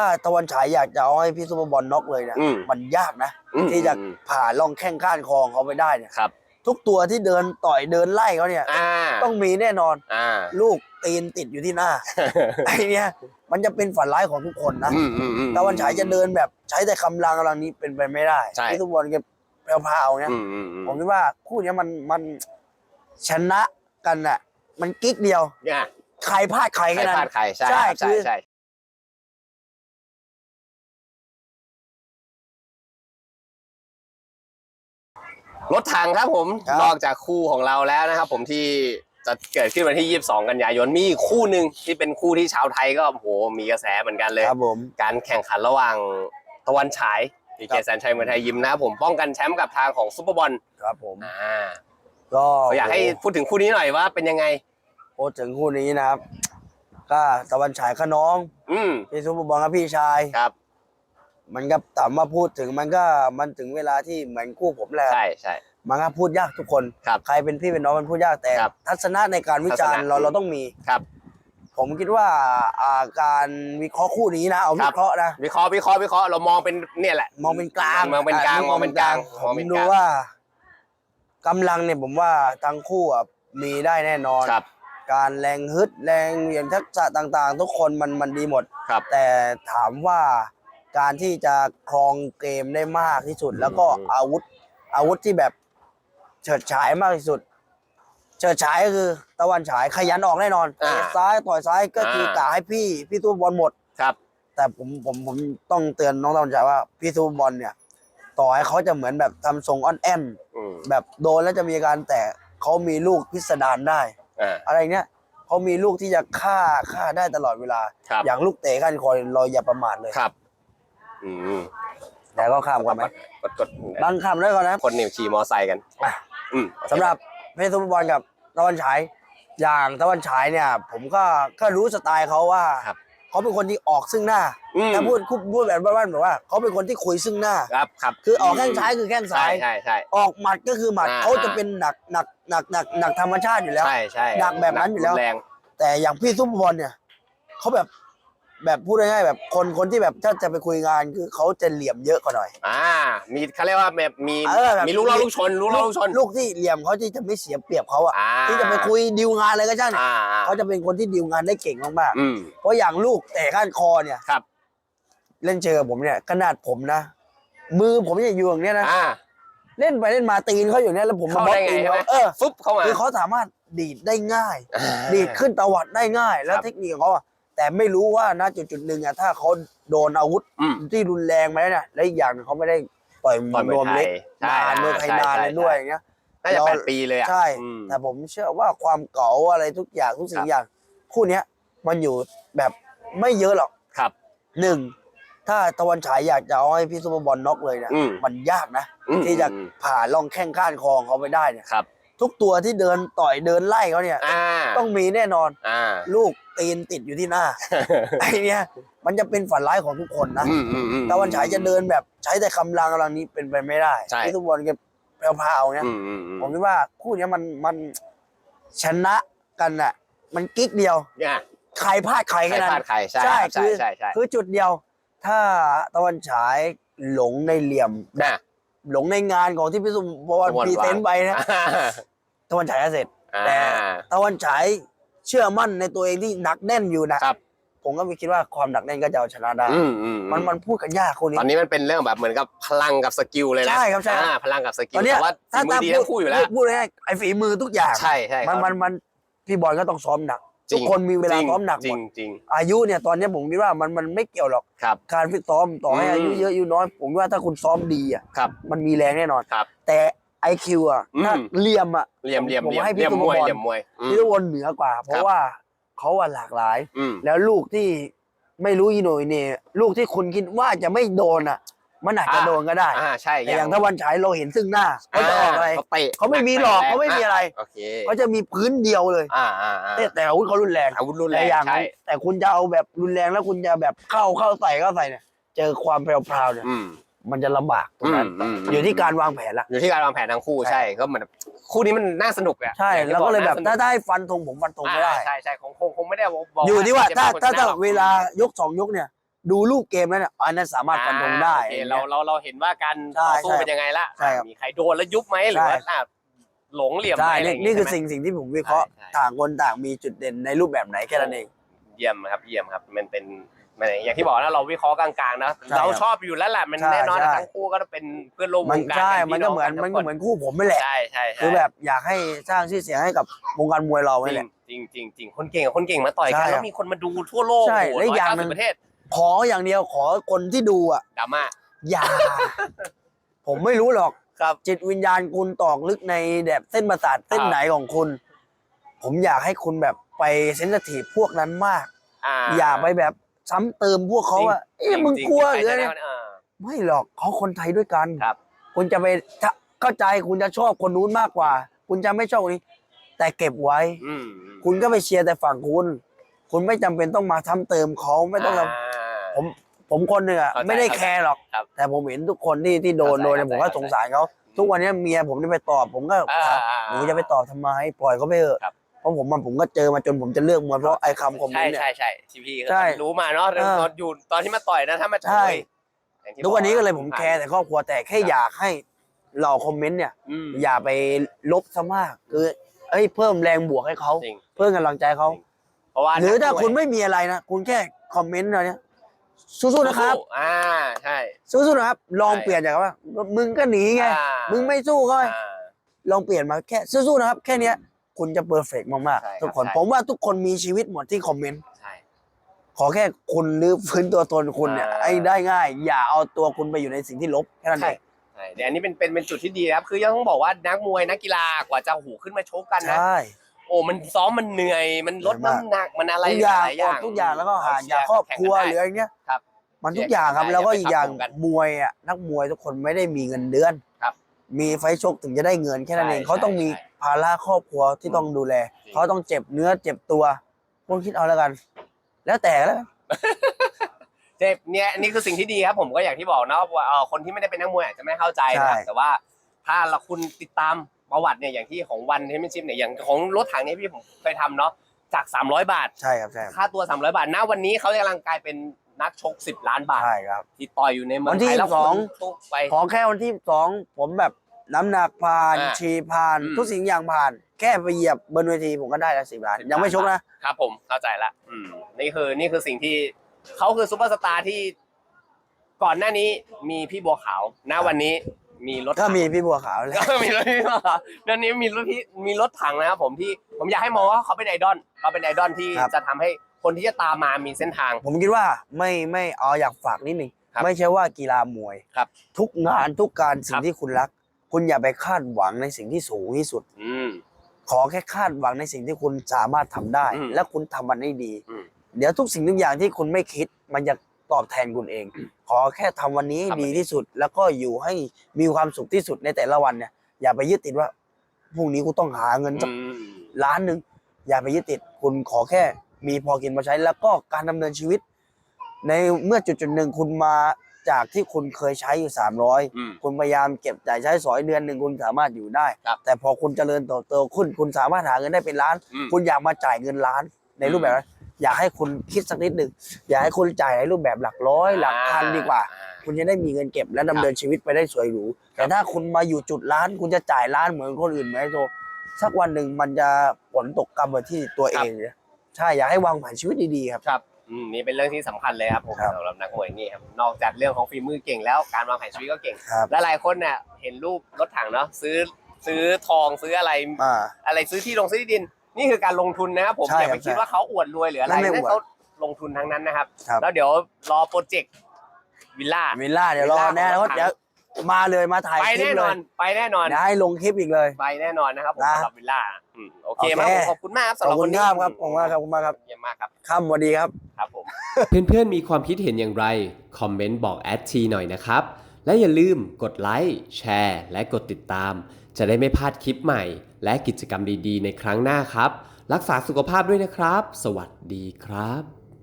ถ้าตะวันฉายอยากจะเอาให้พี่ซุปเปอร์บอลน็อกเลยเนี่ยอืมมันยากนะ อืมที่จะอืม ผ่าล่องแข้งข้านคอของเขาไปได้เนี่ยครับ ทุกตัวที่เดินต่อยเดินไล่เขาเนี่ย อ่าต้องมีแน่นอนอ่าลูกตีนติดอยู่ที่หน้า ไอ้เนี่ยมันจะเป็นฝันร้ายของทุกคนนะอืมอืมอืม ตะวันฉายจะเดินแบบใช้แต่กำลังกำลังนี้เป็นไปไม่ได้ใช่ พี่ซุปเปอร์บอลแกแพรวๆเนี่ยอืมอืมอืมผมคิดว่าคู่เนี้ยมันมันชนะกันน่ะมันกิ๊กเดียว เนี่ยใครพลาดใครใครแค่นั้พลาดน ใครใช่ใช่ครับใช่คือ ใช่ รถถังครับผมครับ นอกจากคู่ของเราแล้วนะครับ ผมที่จะเกิดขึ้นวันที่ 22 กันยายนมีอีกคู่หนึ่งที่เป็นคู่ที่ชาวไทยก็โอ้โหมีกระแสเหมือนกันเลย ครับผม การแข่งขันระหว่างตะวันฉายดีคเจรับแซนชัยเมืองไทยยิมนะครับผมป้องกันแชมป์กับทางของซุปเปอร์บอลครับผม อ่าก็อยากให้พูดถึงคู่นี้หน่อยว่าเป็นยังไง พูดถึงคู่นี้นะครับ ก็ตะวันฉายขน้อง อืมพี่ซุปเปอร์บอลครับพี่ชาย ครับ มันก็ถามว่าพูดถึงมันก็มันถึงเวลาที่เหมือนคู่ผมแหละใช่ใช่ มันก็พูดยากทุกคนครับใครเป็นพี่เป็นน้องมันพูดยากแต่ ครับทัศนะในการวิจารทัณ์ศนะ เราเราต้องมี ครับ ผมคิดว่าอ่าการวิเคราะห์คู่นี้นะเอาครัวิบ เคราะห์นะวิเคราะห์วิเคราะห์วิเคราะห์เรามองเป็นเนี่ยแหละมองเป็นกลางมองเป็นกลางะมองเป็นกลางผมองเป็นดูกลางว่ากำลังเนี่ยผมว่าทั้งคู่อะมีได้แน่นอน ครับการแรงฮึดแรงเหวี่ยงทักษะต่าง ๆ ทุกคนมันมันดีหมด ครับ แต่ถามว่า การที่จะครองเกมได้มากที่สุด แล้วก็อืมอาวุธอาวุธที่แบบเฉิดฉายมากที่สุด เฉิดฉายก็คือตะวันฉายขยันออกแน่นอนอ่า เตะซ้ายต่อยซ้ายก็คืออ่ากะให้พี่พี่ตู้บอลหมด ครับ แต่ผมผมผมต้องเตือนน้องตะวันฉายว่าพี่ตู้บอลเนี่ย ต่อให้เขาจะเหมือนแบบทำทรงอ้อนแอนอืมแบบโดนแล้วจะมีอาการแต่เขามีลูกพิสดารได้ อ่า อะไรเนี้ยเขามีลูกที่จะฆ่าฆ่าได้ตลอดเวลา ครับ อย่างลูกเตะก้านคอเราอย่าประมาทเลย ครับ อืมแต่ก็ข้ามกันไหมกดกดบางคำด้วยก่อนนะคนเนี่ยขี่มอไซค์กันอะอืมสำหรับเพชรซุปเปอร์บอลกับตะวันฉาย อย่างตะวันฉายเนี่ย ผมก็ก็รู้สไตล์เขาว่าครับ เขาเป็นคนที่ออกซึ่งหน้าอืม ถ้าพูดพูดแบบบ้านๆแบบว่า เขาเป็นคนที่คุยซึ่งหน้า ครับครับคือออกแข้งซ้ายคือแข้งใช่ซ้ายใช่ใช่ ออกหมัดก็คือหมัดอ่า เขาจะเป็นหนักหนักหนักหนักหนักธรรมชาติอยู่แล้ว ใช่ใช่ดักแบบนั้นอยู่แล้ว รุแรง แต่อย่างพี่ซุปเปอร์บอลเนี่ยเขาแบบ แบบพูดง่ายๆแบบคนคนที่แบบถ้าจะไปคุยงานคือเขาจะเหลี่ยมเยอะกว่าหน่อย อ่า มีเขาเรียกว่าแบบมีเออแบบ มีลูกเล่าลูกชนลูกเล่าลูกชน ลูกที่เหลี่ยมเขาที่จะไม่เสียเปรียบเขาอะอ่า ที่จะไปคุยดีลงานอะไรก็ช่างเนี่ยอ่าอ่าเขาจะเป็นคนที่ดีลงานได้เก่งมากอืมๆเพราะอย่างลูกแต่ก้านคอเนี่ย ครับเล่นเจอกับผมเนี่ยขนาดผมนะ มือผมเนี่ยอยู่อย่างเนี้ยนะอ่า เล่นไปเล่นมาตีนเขาอยู่เนี่ยแล้วผมมาเข้าบล็อกได้ไงตีนใช่ไหมเขาเออฟึบเข้ามา คือเขาสามารถดีดได้ง่ายอ่าดีดขึ้นตวัดได้ง่าย แล้วครับ เทคนิคของเขาอะ แต่ไม่รู้ว่าณจุดจุดๆหนึ่งอะถ้าเขาโดนอาวุธอืม ที่รุนแรงมาแล้วเนี่ยและอีกอย่างหนึ่งเขาไม่ได้ต่อยต่อยมวยรวมเล็กไทยนานใช่มวยไทยใช่นานใช่ เลยด้วยอย่างเงี้ย น่าจะเรา แปดปีเลยอะใช่ อืม แต่ผมเชื่อว่าความเก๋าอะไรทุกอย่างทุกสิ่ครังบอย่าง คู่เนี้ยมันอยู่แบบไม่เยอะหรอกครับ หนึ่งถ้าตะวันฉายอยากจะเอาให้พี่ซุปเปอร์บอลน็อกเลยเนี่ยอืม มันยากนะ อืมที่จะอืมผ่าล่องแข้งข้านคอของเขาไปได้เนี่ย ครับ ทุกตัวที่เดินต่อยเดินไล่เขาเนี่ย อ่าต้องมีแน่นอนอ่า ลูก ตีนติดอยู่ที่หน้า ไอ้เนี่ยมันจะเป็นฝันร้ายของทุกคนนะอืมอืมอืม ตะวันฉายจะเดินแบบใช้แต่กำลังกำลังนี้เป็นไปไม่ได้ใช่พี่ทุกบอลแกแพรวๆเนี่ยอืมอืมอืมผมคิดว่าคู่เนี้ยมันมันชนะกันอะ มันกิ๊กเดียว เนี่ยใครพลาดใครใครแค่นั้พลาดนใครใช่ใช่ครับใช่คือใช่ใช่คือจุดเดียว ถ้าตะวันฉายหลงในเหลี่ยม นะ หลงในงานของที่พี่สุบอลสุวรรณพรีเซนต์ไปนะอ่าตะวันฉายจะเสร็จแต่อ่าตะวันฉาย เชื่อมั่นในตัวเองที่หนักแน่นอยู่นะครับ ผมก็ไม่คิดว่าความหนักแน่นก็จะเอาชนะได้ อืมอืมมันมันพูดกันยากคู่นี้ ตอนนี้มันเป็นเรื่องแบบเหมือนกับพลังกับสกิลเลยนะใช่ครับใช่ครับอ่าพลังกับสกิลตอนเนี้ยแต่ว่าฝีมือดีทั้งคู่อยู่แล้ว พูดง่ายๆไอ้ฝีมือทุกอย่าง ใช่ใช่มันครับมันมันพี่บอลก็ต้องซ้อมหนัก จริทุงกคนมีเวลาจริงซ้อมหนักจหริมงดจริงอายุเนี่ยตอนเนี้ยผมคิดว่ามันมันไม่เกี่ยวหรอก ครับ การฟิตซ้อมต่อให้อืม อายุเยอะอายุน้อย ผมว่าถ้าคุณซ้อมดีอะครับ มันมีแรงแน่นอน ครับ แต่ ไอคิวอะอืมถ้าเหลี่ยมอะเหลี่ยมเหลี่ยมผมเหลี่ยมให้เหพี่ลี่ยมตุ้มมวยบอลเหลี่ยมมวยอืมพี่ตะวนเหนือกว่า เพครัราะบว่าเขาอะหลากหลายอืมแล้วลูกที่ไม่รู้อีโหน่ยเนี่ยลูกที่คุณคิดว่าจะไม่โดนอะมันอาจจะอ่าโดนก็ได้อ่าใช่แต่อย่างตะวันฉายเราเห็นซึ่งหน้าเขาจะออกอะไรเขาเตะเขาไม่มีหรอกแงเขาไม่มีอะไรโอเคเขาจะมีพื้นเดียวเลยอ่าอ่าอ่าแต่แต่อาวุธเขารุนแรงอาวุธรุนแรแต่งอย่างใช่แต่คุณจะเอาแบบรุนแรงแล้วคุณจะแบบเข้าเข้าใส่เข้าใส่เนี่ย เจอความแพรวๆเนี่ยอื มมันจะลำบากตรงนั้นอืมอืม อยู่ที่การวางแผนละ อยู่ที่การวางแผนทั้งคู่ใช่ ใช่ก็เหมือนคู่นี้มันน่าสนุกอะใช่อย่างที่แล้วก็เลยแบบน่าสนุถ้าได้ฟันธงผมฟันธงไม่ได้ อ่าใช่ใช่คงคงคงไม่ได้บอกอยู่ที่ว่าจะถ้าเป็นคนถ้าชนะถ้าหรอกเวลายกสองยกเนี่ย ดูรูปเกมแล้วเนี่ยอันนั้นสามารถฟันธงได้ อ่าโอเคเราเราเราเห็นว่าการใช่ต่อสู้ใช่เป็นยังไงละใช่ครับมีใครโดนแล้วยุบไหมหรือว่าใช่อะหลงเหลี่ยมไหมใช่อะไรนี่ย่างนี่คือใช่ไหม สิ่งสิ่งที่ผมวิเคราะห์ใช่ใช่ ต่างคนต่างมีจุดเด่นในรูปแบบไหนแค่นั้นเอง เยี่ยมครับเยี่ยมครับ มันเป็นมัน อย่างที่บอกนะเราวิเคราะห์กลางๆนะใช่เราครับชอบอยู่แล้วแหละมันใช่แน่นอนใช่ทั้งคู่ก็เป็นเพื่อนร่วมวมันงการใช่ป็มันพี่ก็เหมือนงมันก็เหมือนคู่ผมไม่แหละใช่ใช่ใช่คือแบบอยากให้สร้างชื่อเสียงให้กับวงการมวยเราจไม่ริแหงละ จริงจริงจริงคนเก่งกับคนเก่งมาต่อยกันใช่แล้วมีคนมาดูทั่วโลกใช่โอ้โหและอีกอย่างหนึ่190งประเทศขออย่างเดียวขอคนที่ดูอะ ดราม่า อย่า ผมไม่รู้หรอกครับ จิตวิญญาณคุณตอกลึกในแบบเส้นประสาทเส้นครับไหนของคุณ ผมอยากให้คุณแบบไปเซนซิทีฟพวกนั้นมากอ่าอย่าไปแบบ ซ้ำเติมพวกเขาอะเอ๊ะจริมึงจริกลัวใคหรือจะอะไรด้อ่าไม่หรอกเขาคนไทยด้วยกันครับ คุณจะไปถ้าเข้าใจคุณจะชอบคนนู้นมากกว่า คุณจะไม่ชอบคนนี้ แต่เก็บไว้อืมคุณก็ไปเชียร์แต่ฝั่งคุณ คุณไม่จำเป็นต้องมาซ้ำเติมเขาไม่ต้องาผมผมคนหนึ่งอะเข้าใจไม่ได้แคร์หรอกครับแต่ผมเห็นทุกคนที่ที่โดนเข้าใจโดนเนี่ยผมก็เข้าใจสงสารเขาทุกวันนี้เมียผมนี่ไปตอบ ผมก็อ่าถามอ่าหนูจะไปตอบทำไม ปล่อยเขาไปเถอะครับ เพราะผมมันผมก็เจอมาจนผมจะเลิกมวยเพราะไอ้คำคอมเมใช่นต์เนี่ย ใช่ใช่ที่พี่ใช่รู้มาเนาะเออตอนอยู่ตอนที่มาต่อยนะถ้ามาใช่อย่างที่ทุกวันนี้ก็เลยบผมแคร์แต่ครอบครัวแต่แค่อยากให้เหล่าคอมเมนต์เนี่ย อืม อย่าไปลบซะมาก คือเอ้ยเพิ่มแรงบวกให้เขาจริง เพิ่มกำลังใจเขา เพราะว่าหรือถ้านักมวยคุณไม่มีอะไรนะ คุณแค่คอมเมนต์อะไรเนี่ยสู้ๆนะครับ อ่าใช่ สู้ๆนะครับ ลองใช่ เปลี่ยนจากว่า มึงก็หนีไง อ่ามึงไม่สู้ก็อ่า ลองเปลี่ยนมาแค่สู้ๆนะครับ แค่เนี้ย คุณจะเพอร์เฟกต์มากใช่ครับๆทุกคนใช่ ผมว่าทุกคนมีชีวิตหมดที่คอมเมนต์ใช่ ขอแค่คุณรื้อฟื้นตัวตนคุณเนี่ยอ่า ไอ้ได้ง่าย อย่าเอาตัวคุณไปอยู่ในสิ่งที่ลบแค่นั้นใช่เอง ใช่เดี๋ยวอันนี้เป็นเป็นเป็นจุดที่ดีนะครับ คือยังต้องบอกว่านักมวยนักกีฬากว่าจะหูขึ้นมาชกกันนะ ใช่ โอ้ มันซ้อมมันเหนื่อย มันลดเหนื่อยมากน้ำหนัก มันอะไรทุกอย่างหลายอย่างอดทุกอย่างแล้วก็หาเชีอยย่าร์ครอบแข่งครัวกันหได้รืออะไรเงี้ย ครับ มันทุกอย่างครับเชียร์แล้วก็ได้อีกอย่างไปครับผมกันมวยอะนักมวยทุกคนไม่ได้มีเงินเดือน ครับมีไฟท์ชกถึงจะได้เงินแค่นั้นเองใช่เขาต้องมีใช่ ภาระครอบครัวที่ต้องดูแลจริงเขาต้องเจ็บเนื้อเจ็บตัวคุณคิดเอาแล้วกัน แล้วแต่แล้วกัน เจ็บเนี่ยนี่คือสิ่งที่ดีครับผมก็อย่างที่บอกนะว่าเอ่อคนที่ไม่ได้เป็นนักมวยอาจจะไม่เข้าใจนะครับแต่ว่าถ้าเราคุณติดตามประวัติเนี่ยอย่างที่ของวันเทมเปนชิพเนี่ยอย่างของรถถังเนี่ยพี่ผมเคยทำเนาะจาก 300 บาท ใช่ครับใช่ครับค่าตัว 300 บาทณวันนี้เขากำลังกลายเป็นนักชก 10 ล้านบาท ใช่ครับ ที่ต่อยอยู่ในเมืองวันที่ไทยแล้วสองคนทุกไป ขอแค่วันที่สองผมแบบ น้ำหนักผ่านอ่าชีผ่าน อืม ทุกสิ่งอย่างผ่าน แค่ไปเหยียบบนเวทีผมก็ได้แล้วสิบล้าน10ยังไม่ล้านชกนะ ครับผมเข้าใจละอืมนี่คือนี่คือสิ่งที่เขาคือซูเปอร์สตาร์ที่ก่อนหน้านี้มีพี่บัวขาวณวันนี้มีรถก็ถัง มีพี่บัวขาวแหล้ว ก็มีรถที่มาเดือนนี้มีรถที่มีรถถังนะครับผมที่ผมอยากให้มองว่าเขาเป็นไอดอลเขาเป็นไอดอลที่จะทำให้คนที่จะตามมามีเส้นทาง ผมคิดว่าไม่ไม่เอาอยากฝากนิดนึงครับไม่ใช่ว่ากีฬามวยครับทุกงานทุกการสิ่ครังบที่คุณรัก คุณอย่าไปคาดหวังในสิ่งที่สูงที่สุด อืม ขอแค่คาดหวังในสิ่งที่คุณสามารถทำได้ อืมและคุณทำมันได้ดี อืมเดี๋ยวทุกสิ่งทุกอย่างที่คุณไม่คิด มันจะตอบแทนคุณเอง ขอแค่ทำวันนี้ให้ทำมันดีที่สุด แล้วก็อยู่ให้มีความสุขที่สุดในแต่ละวันเนี่ยอย่าไปยึดติดว่าพรุ่งนี้กูต้องหาเงินสักอืมล้านหนึ่งอย่าไปยึดติดคุณขอแค่มีพอกินพอใช้ แล้วก็การดำเนินชีวิต ในเมื่อจุดจุดๆหนึ่งคุณมา จากที่คุณเคยใช้อยู่สามร้อยอืมคุณพยายามเก็บจ่ายใช้สอยเดือนหนึ่งคุณสามารถอยู่ได้ ครับแต่พอคุณเจริญเติบโตขึ้นคุณสามารถหาเงินได้เป็นล้าน อืม คุณอยากมาจ่ายเงินล้านในรูปแบบนั้นอยากให้คุณคิดสักนิดหนึ่งอยากให้คุณจ่ายในรูปแบบหลักร้อยหลักพันดีกว่า อ่ คุณจะได้มีเงินเก็บและดำเนินชีวิตไปได้สวยหรู แต่ถ้าคุณมาอยู่จุดล้าน คุณจะจ่ายล้านเหมือนคนอื่นไหมโซสักวันหนึ่งมันจะผลตกกรรมมาที่ตัวเองเนี่ยใช่อยากให้วางแผนชีวิตดีๆครับ ครับ อืมนี่เป็นเรื่องที่สำคัญเลยครับผมครับสำหรับนักมวยนี่ครับนอกจากเรื่องของฝีมือเก่งแล้วการวางแผนชีวิตก็เก่ง ครับ และหลายคนเนี่ยเห็นรูปรถถังเนาะซื้อซื้อทองซื้ออะไร อ่า อะไรซื้อที่ลงซื้อที่ดิน นี่คือการลงทุนนะครับผมใช่อย่าไปครับคิดใช่ว่าเขาอวดรวยหรืออะไรไม่ไม่นั่นอวดเขาลงทุนทั้งนั้นนะครับ ครับ แล้วเดี๋ยวรอโปรเจกต์วิลล่า วิลล่าเดี๋ยวรอแน่แล้ววิลล่าของเดี๋ยวมาเลยมาถ่ายไปคลิปแน่เลนอยนไปแน่นอน เดี๋ยวให้ลงคลิปอีกเลย ไปแน่นอนนะครับผมนะ สำหรับวิลล่า อืมโอเคโอเคมากผมขอบคุณมากครับขสำหอบรับคุวัณนนี้ครับครับขอบคุณมากครับขอบคุณมากครับเยี่ยมมากครับค่ำสวัสดีครับ ครับผม เพื่อนๆ มีความคิดเห็นอย่างไร คอมเมนต์บอกแอดทีหน่อยนะครับ และอย่าลืมกดไลค์แชร์ และกดติดตาม จะได้ไม่พลาดคลิปใหม่ และกิจกรรมดีๆ ในครั้งหน้าครับ รักษาสุขภาพด้วยนะครับ สวัสดีครับ